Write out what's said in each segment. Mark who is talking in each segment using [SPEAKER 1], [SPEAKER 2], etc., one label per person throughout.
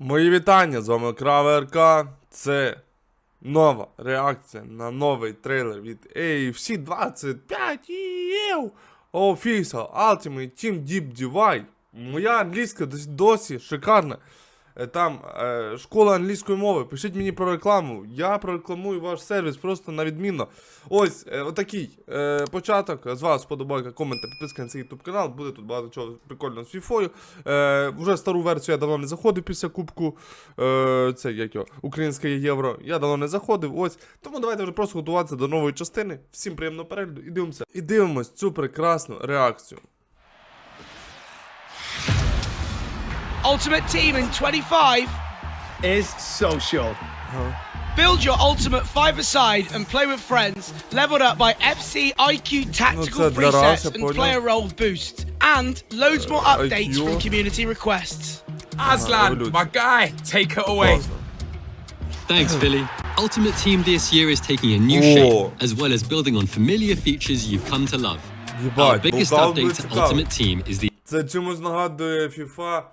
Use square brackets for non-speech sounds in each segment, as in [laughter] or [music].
[SPEAKER 1] Мої вітання, з вами Крава РК. Це нова реакція на новий трейлер від AFC 25 EO Official Ultimate Team Deep Divide. Моя англійська досі шикарна. Е, Там е, школа англійської мови. Пишіть мені про рекламу. Я прорекламую ваш сервіс просто на відмінно. Ось е, отакий початок. З вас подобайка, комент та підписка на цей YouTube канал. Буде тут багато чого прикольного з фіфою. Вже стару версію я давно не заходив після кубку. Це як його, українське євро. Я давно не заходив. Ось. Тому давайте вже просто готуватися до нової частини. Всім приємного перегляду і дивимося. І дивимось цю прекрасну реакцію.
[SPEAKER 2] Ultimate Team in 25.
[SPEAKER 3] is social.
[SPEAKER 2] Build your ultimate five-a-side and play with friends, leveled up by FC IQ tactical
[SPEAKER 1] No, це для
[SPEAKER 2] presets
[SPEAKER 1] Раша,
[SPEAKER 2] and
[SPEAKER 1] понял.
[SPEAKER 2] player role boost, and loads more
[SPEAKER 1] Uh,
[SPEAKER 2] updates
[SPEAKER 1] IQ.
[SPEAKER 2] from community requests.
[SPEAKER 4] Aslan,
[SPEAKER 1] Evolution.
[SPEAKER 4] my guy, take it away.
[SPEAKER 1] Класно.
[SPEAKER 5] Thanks, [sighs] Philly. Ultimate Team this year is taking a new
[SPEAKER 1] Whoa.
[SPEAKER 5] shape, as well as building on familiar features you've come to love. Our
[SPEAKER 1] Єбать,
[SPEAKER 5] biggest
[SPEAKER 1] Булгал буде
[SPEAKER 5] update to
[SPEAKER 1] цікавий.
[SPEAKER 5] Ultimate Team is the
[SPEAKER 1] Це чимось нагадує FIFA, е,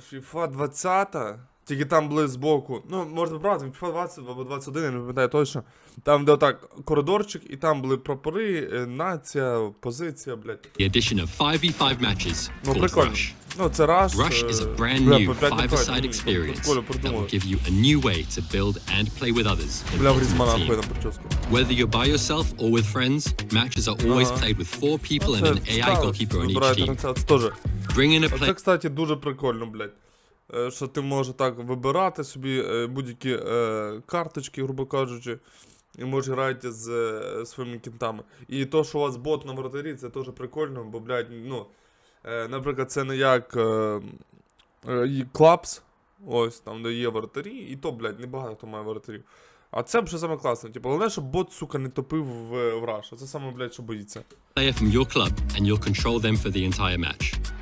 [SPEAKER 1] FIFA 20. Тільки там були збоку. Ну, можна брати FIFA 20 або 21, я не пам'ятаю точно. Там, де отак коридорчик, і там були прапори, е, нація, позиція, блядь.
[SPEAKER 5] addition of 5v5 matches
[SPEAKER 1] Ну, прикольно. Ну, це Rush.
[SPEAKER 5] Rush
[SPEAKER 1] е,
[SPEAKER 5] is a brand new five-a-side
[SPEAKER 1] ну,
[SPEAKER 5] experience that will give you a new way to build and play with others
[SPEAKER 1] Бля, в
[SPEAKER 5] Ultimate
[SPEAKER 1] на прическу.
[SPEAKER 5] Whether you're by yourself or with friends, matches are always
[SPEAKER 1] Uh-huh.
[SPEAKER 5] played with four people and an AI goalkeeper on each team. Bring in a
[SPEAKER 1] play...
[SPEAKER 5] Це,
[SPEAKER 1] кстати, дуже прикольно, блядь. Е, Що ти можеш так вибирати собі е, будь-які е, карточки, грубо кажучи, і можеш грати з своїми кінтами. І то, що у вас бот на вратарі, це теж прикольно, бо, блядь, ну, наприклад, це не як Клапс, ось там, де є вратарі, і то, блядь, небагато хто має вратарів. А це б саме класно. Типу, головне, щоб бот, сука, не топив в, в Rush. Це саме, блядь, що боїться.
[SPEAKER 5] from your club and.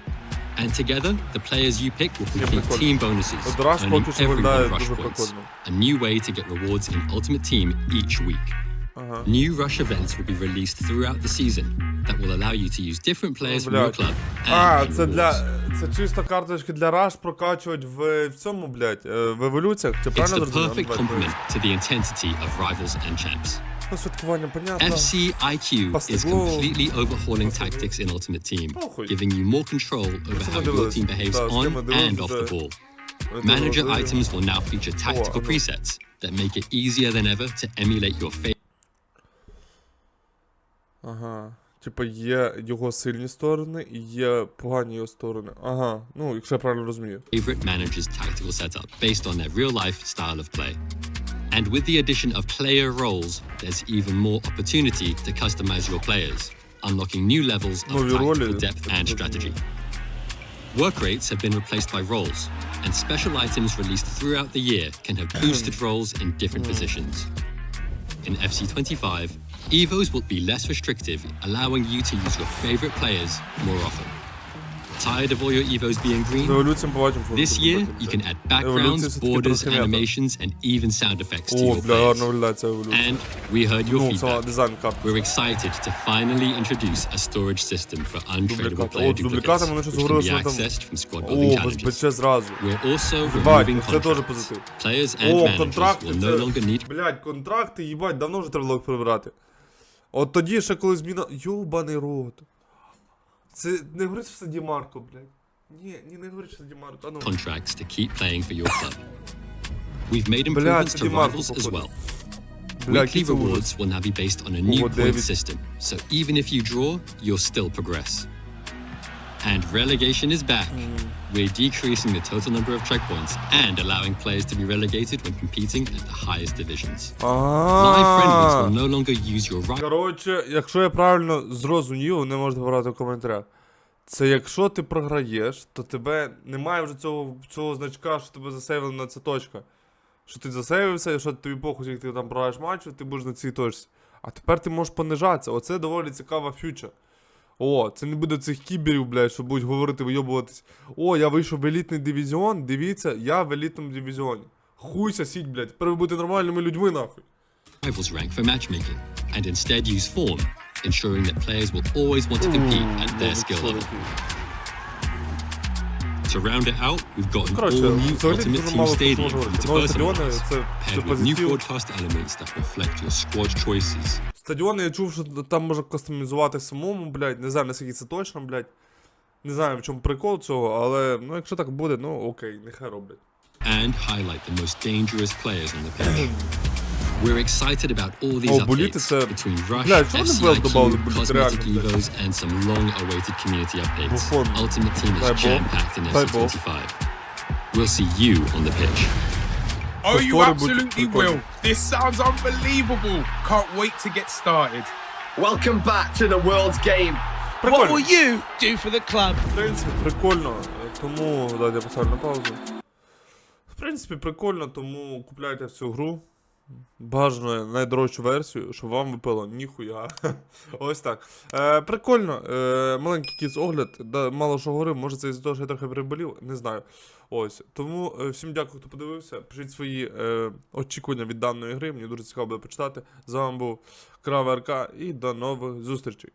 [SPEAKER 5] And together, the players you pick will complete
[SPEAKER 1] прикольно.
[SPEAKER 5] team bonuses,
[SPEAKER 1] От Rush
[SPEAKER 5] earning
[SPEAKER 1] поки що
[SPEAKER 5] everyone
[SPEAKER 1] виглядає
[SPEAKER 5] rush
[SPEAKER 1] дуже
[SPEAKER 5] points.
[SPEAKER 1] прикольно.
[SPEAKER 5] A new way to get rewards in Ultimate Team each week.
[SPEAKER 1] Ага.
[SPEAKER 5] New Rush events will be released throughout the season that will allow you to use different players from your
[SPEAKER 1] блядь.
[SPEAKER 5] club and
[SPEAKER 1] А,
[SPEAKER 5] gain
[SPEAKER 1] це для.
[SPEAKER 5] rewards.
[SPEAKER 1] Це чисто карточки для Rush прокачувати в, в цьому, блядь, е, в еволюціях. Чи
[SPEAKER 5] It's
[SPEAKER 1] правильно
[SPEAKER 5] the
[SPEAKER 1] зрозумів?
[SPEAKER 5] perfect complement to the intensity of Rivals and Champs.
[SPEAKER 1] Ну, святкування, понятно.
[SPEAKER 5] FC IQ
[SPEAKER 1] Past the
[SPEAKER 5] is
[SPEAKER 1] goal.
[SPEAKER 5] completely overhauling tactics in Ultimate Team,
[SPEAKER 1] Похуй.
[SPEAKER 5] giving you more control over
[SPEAKER 1] Це
[SPEAKER 5] how
[SPEAKER 1] ми
[SPEAKER 5] your
[SPEAKER 1] дивились.
[SPEAKER 5] team behaves
[SPEAKER 1] Так, з
[SPEAKER 5] on
[SPEAKER 1] ким ми дивились
[SPEAKER 5] and off the
[SPEAKER 1] вже.
[SPEAKER 5] ball.
[SPEAKER 1] Ми теж
[SPEAKER 5] Manager
[SPEAKER 1] важливі.
[SPEAKER 5] items will now feature tactical
[SPEAKER 1] ну.
[SPEAKER 5] presets that make it easier than ever to emulate your
[SPEAKER 1] Ага. Типа є його сильні сторони і є погані його сторони. Ага. Ну, якщо я правильно розумію.
[SPEAKER 5] favorite manager's tactical setup based on their real life style of play. And with the addition of player roles, there's even more opportunity to customize your players, unlocking new levels of tactical depth and strategy. Work rates have been replaced by roles, and special items released throughout the year can have hmm. boosted roles in different hmm. positions. In FC25, EVOs will be less restrictive, allowing you to use your favorite players more often. Tired of all your Evos being green? This year, you can add backgrounds, borders, animations, and even sound effects to your players. And we heard your
[SPEAKER 1] Ну,
[SPEAKER 5] feedback. We're excited to finally introduce a storage system for untradeable player duplicates, which can be accessed from squad building challenges. We're also removing contracts. Players and managers will no longer need
[SPEAKER 1] Блядь, контракти, їбать, давно вже треба було їх прибирати. От тоді ще коли зміна... Йобаний рот. Це не говорить, що це Дімарко, блядь. Ні, ні, не говорить, що це Дімарко. А ну.
[SPEAKER 5] contracts to keep playing for your club. We've made
[SPEAKER 1] Блядь,
[SPEAKER 5] improvements
[SPEAKER 1] це
[SPEAKER 5] to
[SPEAKER 1] Дімарко,
[SPEAKER 5] rivals as
[SPEAKER 1] походу.
[SPEAKER 5] well.
[SPEAKER 1] Бля,
[SPEAKER 5] Weekly
[SPEAKER 1] який це ужас.
[SPEAKER 5] rewards will now be based on a new
[SPEAKER 1] Ого,
[SPEAKER 5] point
[SPEAKER 1] Девід.
[SPEAKER 5] system, so even if you draw, you'll still progress. And relegation is back. We're decreasing the total number of checkpoints and allowing players to be relegated when competing at the highest divisions. Live friendlies will
[SPEAKER 1] А.
[SPEAKER 5] no longer use your right
[SPEAKER 1] Коротше, якщо я правильно зрозумів, не можете брати в коментарях. Це якщо ти програєш, то тебе немає вже цього, цього значка, що тебе засейвили на ця точка. Що ти засейвився, і що тобі похуй, як ти там програєш матч, ти будеш на цій точці. А тепер ти можеш понижатися. Оце доволі цікава фьюча. О, це не буде цих кіберів, блядь, що будуть говорити, вийобуватись. О, я вийшов в елітний дивізіон, дивіться, я в елітному дивізіоні. Хуй сосіть, блядь, тепер ви будете нормальними людьми, нахуй.
[SPEAKER 5] rivals rank for matchmaking, and instead use form, ensuring that players will always want to compete at their skill level. To round it out, we've got an
[SPEAKER 1] Коротше,
[SPEAKER 5] all-new
[SPEAKER 1] взагалі
[SPEAKER 5] Ultimate
[SPEAKER 1] дуже
[SPEAKER 5] Team
[SPEAKER 1] мало
[SPEAKER 5] Stadium for you to
[SPEAKER 1] Нові стадіони
[SPEAKER 5] personalize,
[SPEAKER 1] це, це
[SPEAKER 5] paired with new
[SPEAKER 1] позитив.
[SPEAKER 5] broadcast elements that reflect your squad choices.
[SPEAKER 1] Стадіони я чув, що там можна кастомізувати самому, блядь. Не знаю, наскільки це точно, блядь. Не знаю, в чому прикол цього, але ну якщо так буде, ну окей, нехай роблять.
[SPEAKER 5] and highlight the most dangerous players on the pitch. We're excited about all these
[SPEAKER 1] О, боліти
[SPEAKER 5] updates
[SPEAKER 1] це-
[SPEAKER 5] between Rush,
[SPEAKER 1] Бля, чого вони ввели добавили
[SPEAKER 5] FCIQ, cosmetic
[SPEAKER 1] Реально,
[SPEAKER 5] evos, and some long-awaited community updates.
[SPEAKER 1] Буфон.
[SPEAKER 5] Ultimate Team
[SPEAKER 1] Дай
[SPEAKER 5] is
[SPEAKER 1] Бог.
[SPEAKER 5] jam-packed in
[SPEAKER 1] Дай Бог.
[SPEAKER 5] FC25. We'll see you on the pitch.
[SPEAKER 4] Oh, you
[SPEAKER 1] Повтори
[SPEAKER 4] absolutely
[SPEAKER 1] будь
[SPEAKER 4] will. This sounds unbelievable. Can't wait to get started.
[SPEAKER 3] Welcome back to the world's game.
[SPEAKER 2] What
[SPEAKER 1] Прикольно.
[SPEAKER 2] will you do for the club?
[SPEAKER 1] В принципі, прикольно, е, тому дайте я поставлю на паузу. В принципі, прикольно, тому купляйте цю гру. Бажано найдорожчу версію, щоб вам випало ніхуя. [laughs] Ось так. Е, прикольно. Е, маленький кіц огляд. Да, мало що говорив, може це із-за того, що я трохи приболів, не знаю. Ось. Тому е, всім дякую, хто подивився. Пишіть свої е, очікування від даної гри. Мені дуже цікаво буде почитати. З вами був Крава РК і до нових зустрічей.